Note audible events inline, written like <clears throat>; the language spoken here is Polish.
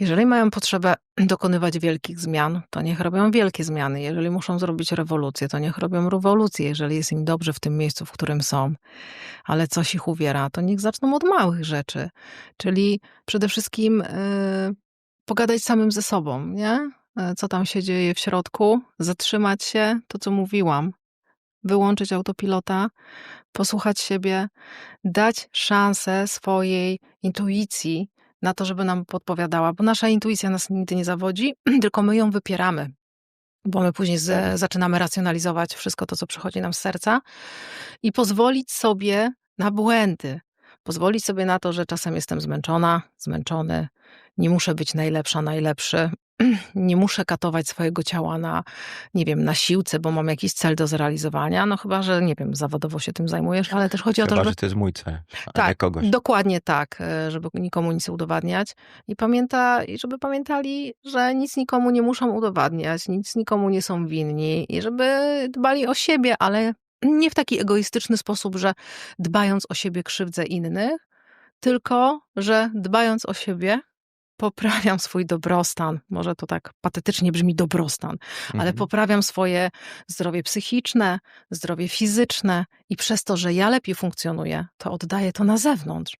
Jeżeli mają potrzebę <clears throat> dokonywać wielkich zmian, to niech robią wielkie zmiany. Jeżeli muszą zrobić rewolucję, to niech robią rewolucję, jeżeli jest im dobrze w tym miejscu, w którym są. Ale coś ich uwiera, to niech zaczną od małych rzeczy. Czyli przede wszystkim yy, pogadać samym ze sobą, nie? Yy, co tam się dzieje w środku, zatrzymać się, to co mówiłam, wyłączyć autopilota, posłuchać siebie, dać szansę swojej intuicji na to, żeby nam podpowiadała, bo nasza intuicja nas nigdy nie zawodzi, <clears throat> tylko my ją wypieramy, bo my później z, zaczynamy racjonalizować wszystko to, co przychodzi nam z serca i pozwolić sobie na błędy, pozwolić sobie na to, że czasem jestem zmęczona, zmęczony, nie muszę być najlepsza, najlepszy, <clears throat> nie muszę katować swojego ciała na, nie wiem, na siłce, bo mam jakiś cel do zrealizowania, no chyba, że, nie wiem, zawodowo się tym zajmujesz, ale też chodzi Chyba, o to, żeby... że to jest mój cel, a Tak, nie kogoś. dokładnie tak, e, żeby nikomu nic udowadniać. I pamięta, i żeby pamiętali, że nic nikomu nie muszą udowadniać, nic nikomu nie są winni i żeby dbali o siebie, ale <clears throat> nie w taki egoistyczny sposób, że dbając o siebie krzywdzę innych, tylko że dbając o siebie poprawiam swój dobrostan. Może to tak patetycznie brzmi dobrostan, ale Mhm. poprawiam swoje zdrowie psychiczne, zdrowie fizyczne i przez to, że ja lepiej funkcjonuję, to oddaję to na zewnątrz.